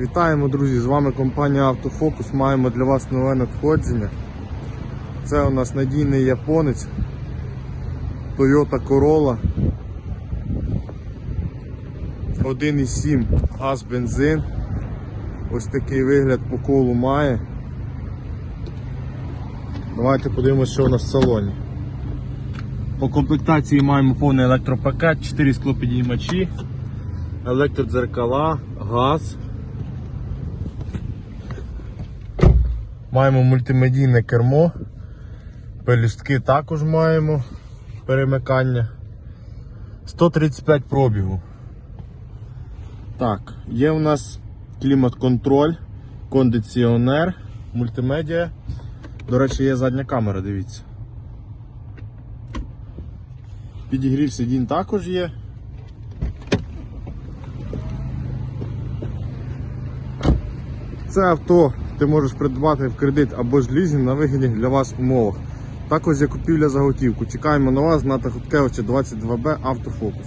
Вітаємо, друзі! З вами компанія Автофокус. Маємо для вас нове надходження. Це у нас надійний японець Toyota Corolla 1,7 газ бензин. Ось такий вигляд по колу має. Давайте подивимося, що у нас в салоні. По комплектації маємо повний електропакет, 4 склопідіймачі, електродзеркала, газ. Маємо мультимедійне кермо, пелюстки також маємо, перемикання. 135 пробігу. Так, є у нас клімат-контроль, кондиціонер, мультимедіа. До речі, є задня камера, дивіться. Підігрів сидінь також є. Це авто ти можеш придбати в кредит або ж лізінг на вигідних для вас умовах. Також є купівля за готівку. Чекаємо на вас на Хуткевича 22Б Автофокус.